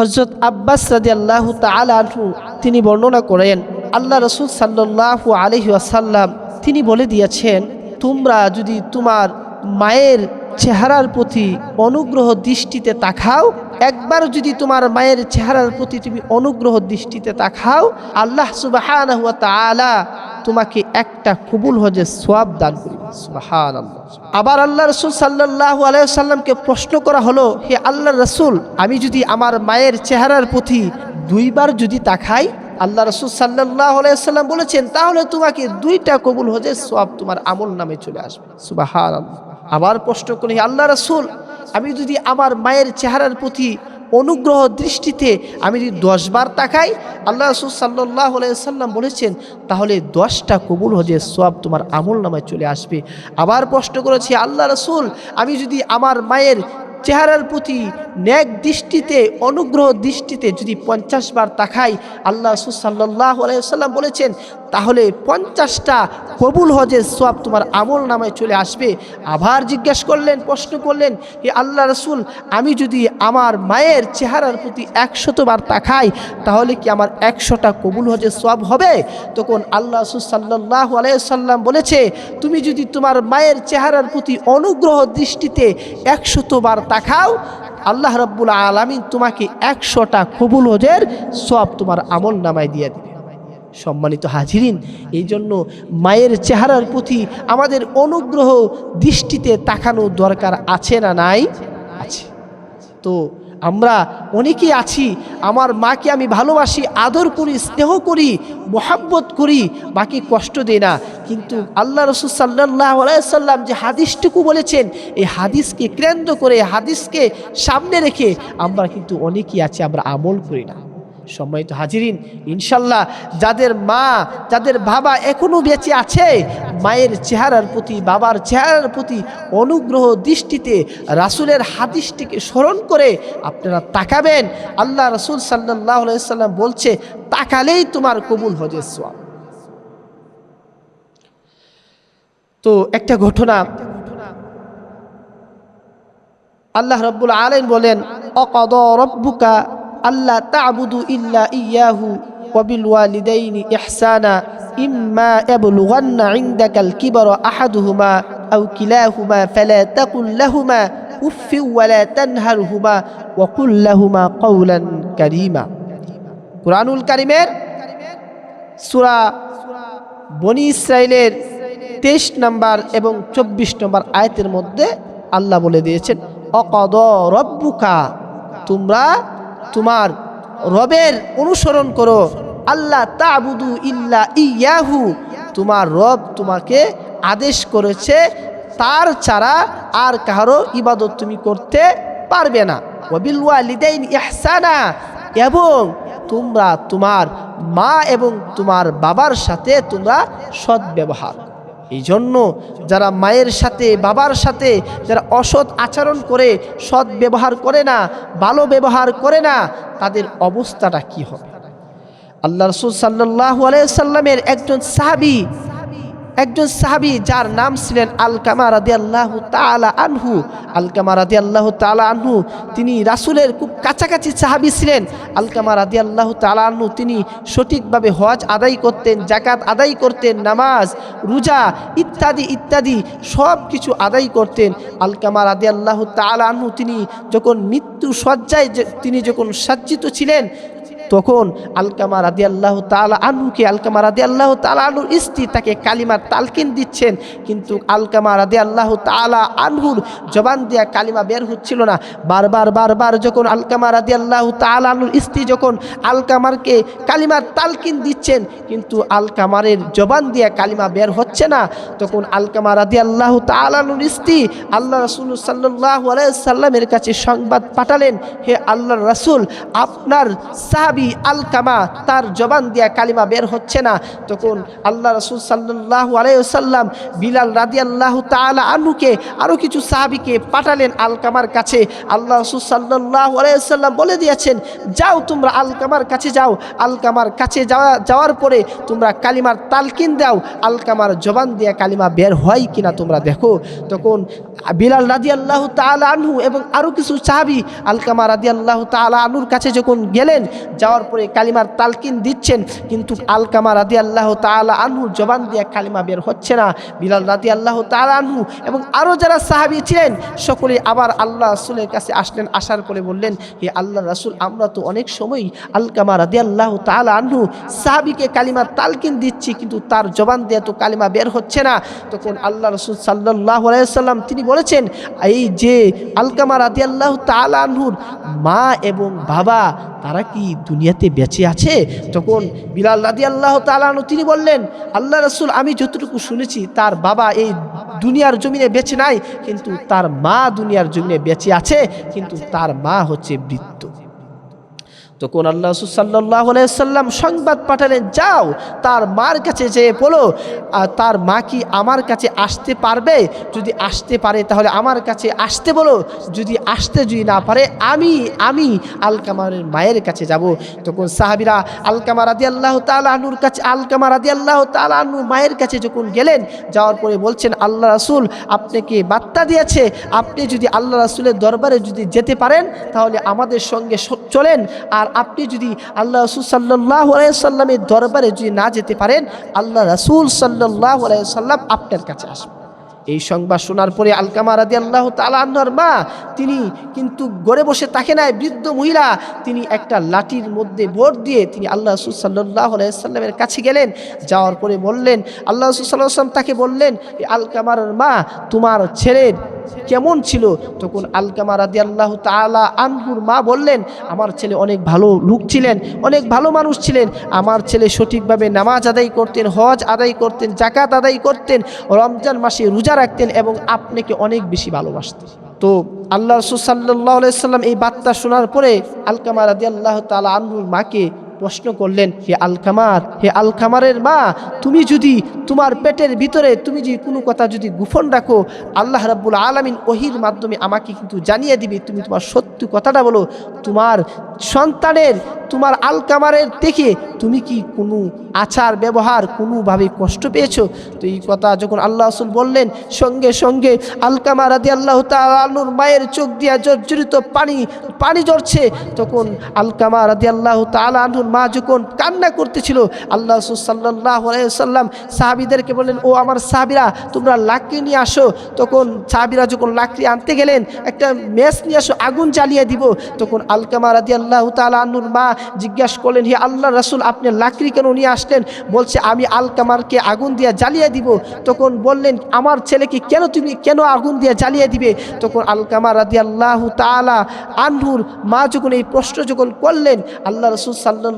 হজরত আব্বাস রাজি আল্লাহ তালু তিনি বর্ণনা করেন, আল্লাহ রসুল সাল্লাহ আলহি আসাল্লাম তিনি বলে দিয়েছেন, তোমরা যদি তোমার মায়ের চেহারার প্রতি অনুগ্রহ দৃষ্টিতে তাকাও একবার যদি তোমার মায়ের চেহারার প্রতি তুমি অনুগ্রহ দৃষ্টিতে তাকাও, আল্লাহ সুবাহ তোমাকে একটা কবুল হজে সোয়াব দান করিবে। সুবাহান আবার আল্লাহ রসুল সাল্লাহ আলাইসাল্লামকে প্রশ্ন করা হলো, হে আল্লাহ রসুল, আমি যদি আমার মায়ের চেহারার প্রতি দুইবার যদি তাকাই, আল্লাহ রসুল সাল্লাহ আলাইসাল্লাম বলেছেন, তাহলে তোমাকে দুইটা কবুল হজে সোয়াব তোমার আমল নামে চলে আসবে। সুবাহান আবার প্রশ্ন করি আল্লাহ রসুল আমি যদি আমার মায়ের চেহারার প্রতি অনুগ্রহ দৃষ্টিতে আমি যদি দশবার তাকাই, আল্লাহ রসুল সাল্লাহ সাল্লাম বলেছেন, তাহলে দশটা কবুল হজে সব তোমার আমল নামায় চলে আসবে। আবার প্রশ্ন করেছি, আল্লাহ রসুল, আমি যদি আমার মায়ের চেহারার প্রতি ন্যাক দৃষ্টিতে, অনুগ্রহ দৃষ্টিতে যদি পঞ্চাশ বার তাকাই, আল্লাহ রসুল সাল্লাহ সাল্লাম বলেছেন তাহলে পঞ্চাশটা কবুল হজের সব তোমার আমল নামায় চলে আসবে। আবার জিজ্ঞাসা করলেন, প্রশ্ন করলেন, হে আল্লাহ রসুল, আমি যদি আমার মায়ের চেহারার প্রতি একশতবার তাকাই, তাহলে কি আমার একশোটা কবুল হজের সব হবে? তখন আল্লাহ রসুল সাল্লাহ আলাইসাল্লাম বলেছে, তুমি যদি তোমার মায়ের চেহারার প্রতি অনুগ্রহ দৃষ্টিতে একশতবার তাকাও, আল্লাহ রব্বুল আলমিন তোমাকে একশোটা কবুল হজের সব তোমার আমল নামায় দিয়ে দেবে। সম্মানিত হাজিরিন, এই জন্য মায়ের চেহারার প্রতি আমাদের অনুগ্রহ দৃষ্টিতে তাকানো দরকার আছে না নাই? আছে। তো আমরা অনেকেই আছি, আমার মাকে আমি ভালোবাসি, আদর করি, স্নেহ করি, মোহাব্বত করি বাকি কষ্ট দেয় না। কিন্তু আল্লাহ রসুল সাল্লাহ আলাইসাল্লাম যে হাদিসটুকু বলেছেন, এই হাদিসকে কেন্দ্র করে, হাদিসকে সামনে রেখে আমরা কিন্তু অনেকেই আছি, আমরা আমল করি না। সম্মানিত হাজিরিন, ইনশাল্লাহ যাদের মা, যাদের বাবা এখনও বেঁচে আছে, মায়ের চেহারার প্রতি, বাবার চেহারার প্রতি অনুগ্রহ দৃষ্টিতে রাসুলের হাদিসটিকে স্মরণ করে আপনারা তাকাবেন। আল্লাহ রসুল সাল্লাহ সাল্লাম বলছে, তাকালেই তোমার কবুল হজে সোয়াব তো একটা ঘটনা, আল্লাহ রব্বুল আলেন বলেন, অকদ রব্বুকা আল্লাহ তাবুদু ইল্লা ইয়াহু ওয়াবিল ওয়ালিদাইনি ইহসানা, ইম্মা ইয়াবলুগান্না ইনদাকাল কিবারা আহাদুহুমা আও কিলাহুমা ফালা তাকুল লাহুমা উফি ওয়ালা তানহারহুমা ওয়া কুল লাহুমা কওলান কারীমা। কুরআনুল কারীমের সূরা বনি ইসরাইলের তেইশ নম্বর এবং চব্বিশ নম্বর আয়াতের মধ্যে আল্লাহ বলে দিয়েছেন, অকদ রব্বুকা, তোমরা তোমার রবের অনুসরণ করো। আল্লাহ তাবুদু ইল্লা ইয়াহু। তোমার রব তোমাকে আদেশ করেছে, তার ছাড়া আর কারও ইবাদত তুমি করতে পারবে না। লিদাইন এবং তোমরা তোমার মা এবং তোমার বাবার সাথে তোমরা সৎ ব্যবহার এই জন্য যারা মায়ের সাথে, বাবার সাথে যারা অসৎ আচরণ করে, সৎ ব্যবহার করে না, ভালো ব্যবহার করে না, তাদের অবস্থাটা কি হবে? আল্লাহ রসুল সাল্লাহ আলাইসাল্লামের একজন সাহাবি একজন সাহাবি যার নাম ছিলেন আলকামা রাদি আল্লাহ তালা আনহু। আলকামা রাদি আল্লাহ তালা আনহু, তিনি রাসুলের খুব কাছাকাছি সাহাবি ছিলেন। আলকামা রাদি আল্লাহ তালা আনহু, তিনি সঠিকভাবে হজ আদায় করতেন জাকাত আদায় করতেন, নামাজ, রোজা ইত্যাদি ইত্যাদি সব কিছু আদায় করতেন। আলকামা রাদি আল্লাহ তালা আনহু, তিনি যখন মৃত্যু সজ্জায় তিনি যখন সজ্জিত ছিলেন তখন আলকামা রাদি আল্লাহ তালা আনহুকে, আলকামা রাদি আল্লাহ তালা আনহুর স্ত্রী তাকে কালিমার তালকিন দিচ্ছেন। কিন্তু আলকামা রাদি আল্লাহ তালা আনহুর জবান দিয়া কালিমা বের হচ্ছিল না। বারবার বারবার যখন আলকামা রাদি আল্লাহ তালা আনহুর স্ত্রী যখন আলকামারকে কালিমার তালকিন দিচ্ছেন, কিন্তু আলকামারের জবান দিয়া কালিমা বের হচ্ছে না। তখন আলকামা রাদি আল্লাহ তালানুর স্ত্রী আল্লাহ রসুল সাল্লাহ সাল্লামের কাছে সংবাদ পাঠালেন, হে আল্লাহ রসুল, আপনার সাহাবি সাহাবি আলকামা তার জবান দিয়া কালিমা বের হচ্ছে না। তখন আল্লাহ রসুল সাল্লাহ আলাইসাল্লাম বিলাল রাদি আল্লাহ তালা আনুকে আরও কিছু সাহাবিকে পাঠালেন আলকামার কাছে। আল্লাহ রসুল সাল্লাহ আলাইসাল্লাম বলে দিয়েছেন, যাও তোমরা আলকামার কাছে যাও। আলকামার কাছে যাওয়া, যাওয়ার পরে তোমরা কালিমার তালকিন দাও। আলকামার জবান দিয়া কালিমা বের হয় কিনা তোমরা দেখো। তখন বিলাল রাদি আল্লাহ তালা আনহু এবং আরও কিছু সাহাবি আলকামা রাদি আল্লাহ তালা আনুর কাছে যখন গেলেন যাওয়ার পরে কালিমার তালকিন দিচ্ছেন, কিন্তু আলকামা রাদি আল্লাহ তালা আনহু জবান দিয়া কালিমা বের হচ্ছে না। বিলাল রাদি আল্লাহ তালা আনহু এবং আরও যারা সাহাবি ছিলেন, সকলে আবার আল্লাহ রাসুলের কাছে আসলেন, আসার পরে বললেন, হে আল্লাহ রাসুল, আমরা তো অনেক সময় আলকামা রাদি আল্লাহ তালা আনহু সাহাবিকে কালিমার তালকিন দিচ্ছি, কিন্তু তার জবান দিয়ে তো কালিমা বের হচ্ছে না। তখন আল্লাহ রসুল সাল্লাহ আলাইসাল্লাম তিনি বলেছেন, এই যে আলকামা রাদি আল্লাহ তালা আনহুর মা এবং বাবা, তারা কি দুনিয়াতে বেঁচে আছে? তখন বিলাল রাদি আল্লাহ তালানু তিনি বললেন, আল্লাহ রসুল, আমি যতটুকু শুনেছি, তার বাবা এই দুনিয়ার জমিনে বেঁচে নাই, কিন্তু তার মা দুনিয়ার জমিনে বেঁচে আছে, কিন্তু তার মা হচ্ছে বৃত্ত তখন আল্লাহ সাল্লাহ সাল্লাম সংবাদ পাঠালেন, যাও, তার মার কাছে যেয়ে বলো আর তার মা কি আমার কাছে আসতে পারবে? যদি আসতে পারে তাহলে আমার কাছে আসতে বলো, যদি আসতে যদি না পারে, আমি আমি আলকামারের মায়ের কাছে যাব। তখন সাহাবিরা আলকামা রাদি আল্লাহ তালুর কাছে আলকামা রাদি আল্লাহ তালু মায়ের কাছে যখন গেলেন, যাওয়ার পরে বলছেন, আল্লাহ রাসুল আপনাকে বার্তা দিয়েছে, আপনি যদি আল্লাহ রাসুলের দরবারে যদি যেতে পারেন, তাহলে আমাদের সঙ্গে চলেন, আর আপনি যদি আল্লাহ রসুল সাল্লাহ সাল্লামের দরবারে যদি না যেতে পারেন, আল্লাহ রসুল সাল্লাহ সাল্লাম আপনার কাছে আসবেন এই সংবাদ শোনার পরে আলকামা রাদি আল্লাহ তালান্নার মা, তিনি কিন্তু গড়ে বসে তাকে নাই, বৃদ্ধ মহিলা, তিনি একটা লাঠির মধ্যে ভোট দিয়ে তিনি আল্লাহ রসুল সাল্লাহ সাল্লামের কাছে গেলেন, যাওয়ার পরে বললেন, আল্লাহ রসুল সাল্লাম তাকে বললেন, "এ আলকামার মা, তোমার ছেলের কেমন ছিল? তখন আলকামা রাদি আল্লাহ তালা আনহুর মা বললেন, আমার ছেলে অনেক ভালো লোক ছিলেন, অনেক ভালো মানুষ ছিলেন, আমার ছেলে সঠিকভাবে নামাজ আদায় করতেন, হজ আদায় করতেন জাকাত আদায় করতেন, রমজান মাসে রোজা রাখতেন এবং আপনাকে অনেক বেশি ভালোবাসতেন তো আল্লাহ রসুল সাল্লাহ সাল্লাম এই বার্তা শোনার পরে আলকামা রাদি আল্লাহ তালা আনহুর মাকে প্রশ্ন করলেন, হে আলকামার, হে আলকামারের মা, তুমি যদি তোমার পেটের ভিতরে তুমি যদি কোনো কথা যদি গোপন রাখো, আল্লাহ রাব্বুল আলমিন ওহির মাধ্যমে আমাকে কিন্তু জানিয়ে দিবে, তুমি তোমার সত্যি কথাটা বলো। তোমার সন্তানের, তোমার আলকামারের থেকে তুমি কি কোনো আচার ব্যবহার কোনোভাবে কষ্ট পেয়েছ? তো এই কথা যখন আল্লাহ রসুল বললেন, সঙ্গে সঙ্গে আলকামা রাদি আল্লাহ তালুর মায়ের চোখ দিয়া জর্জরিত পানি পানি ঝরছে, তখন আলকামা রাদি আল্লাহ তালুর মা যখন কান্না করতেছিল, আল্লাহ রসুল সাল্লাহ সাল্লাম সাহাবিদেরকে বললেন, ও আমার সাহাবিরা, তোমরা লাকড়ি নিয়ে আসো। তখন সাহাবিরা যখন লাকড়ি আনতে গেলেন, একটা মেস নিয়ে আসো আগুন জ্বালিয়ে দিব। তখন আলকামা রাদি আল্লাহ তালুর মা জিজ্ঞাসা করলেন, হে আল্লাহ রাসুল, আপনি লাকড়ি কেন নিয়ে আসলেন? বলছে, আমি আলকামারকে আগুন দিয়ে জ্বালিয়ে দিব। তখন বললেন, আমার ছেলেকে কেন তুমি, কেন আগুন দিয়ে জ্বালিয়ে দিবে? তখন আলকামা রাদি আল্লাহ তালা আনহুর মা যখন এই প্রশ্ন যখন করলেন, আল্লাহ রসুল সাল্লাহ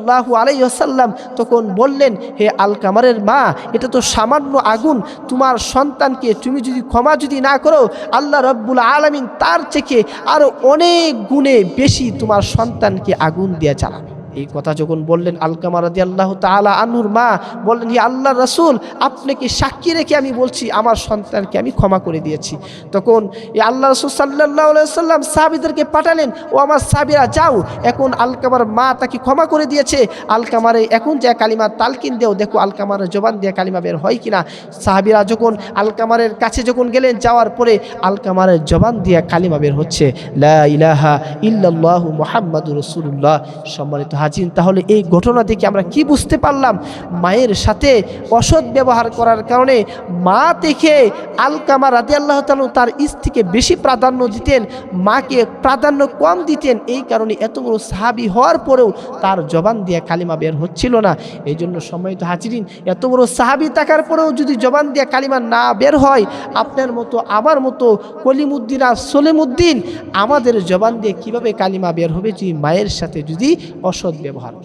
আলাইসাল্লাম তখন বললেন, হে আলকামারের মা, এটা তো সামান্য আগুন। তোমার সন্তানকে তুমি যদি ক্ষমা যদি না করো, আল্লাহ রব্বুল আলমিন তার থেকে আরও অনেক গুণে বেশি তোমার সন্তানকে আগুন দিয়ে চালাবে এই কথা যখন বললেন আলকামা রাদি আল্লাহ তালা আনুর মা, বললেন হি আল্লাহ রসুল আপনাকে সাক্ষী রেখে আমি বলছি, আমার সন্তানকে আমি ক্ষমা করে দিয়েছি? তখন এই আল্লাহ রসুল সাল্লাহ সাল্লাম সাহাবিদেরকে পাঠালেন, ও আমার সাহাবিরা, যাও, এখন আলকামার মা তাকে ক্ষমা করে দিয়েছে। আলকামারে, এখন যে কালিমা তালকিন দেও, দেখো আলকামারের জবান দিয়ে কালিমা বের হয় কিনা? সাহাবিরা যখন আলকামারের কাছে যখন গেলেন, যাওয়ার পরে আলকামারের জবান দিয়ে কালিমা বের হচ্ছে, লা ইলাহা ইল্লাল্লাহু মুহাম্মাদুর রাসূলুল্লাহ। সম্মানিত হাজিন তাহলে এই ঘটনা থেকে আমরা কি বুঝতে পারলাম? মায়ের সাথে অসৎ ব্যবহার করার কারণে মা থেকে আলকামা রাতে আল্লাহ তালু তার স্ত্রীকে বেশি প্রাধান্য দিতেন, মাকে প্রাধান্য কম দিতেন। এই কারণে এত বড় সাহাবি হওয়ার পরেও তার জবান দিয়ে কালিমা বের হচ্ছিল না। এই জন্য সময় তো হাজিরিন, এত বড় সাহাবি থাকার পরেও যদি জবান দিয়ে কালিমা না বের হয়, আপনার মতো, আমার মতো কলিমুদ্দিন আর সলিমুদ্দিন আমাদের জবান দিয়ে কীভাবে কালিমা বের হবে? যদি মায়ের সাথে যদি অসৎ ব্যবহার।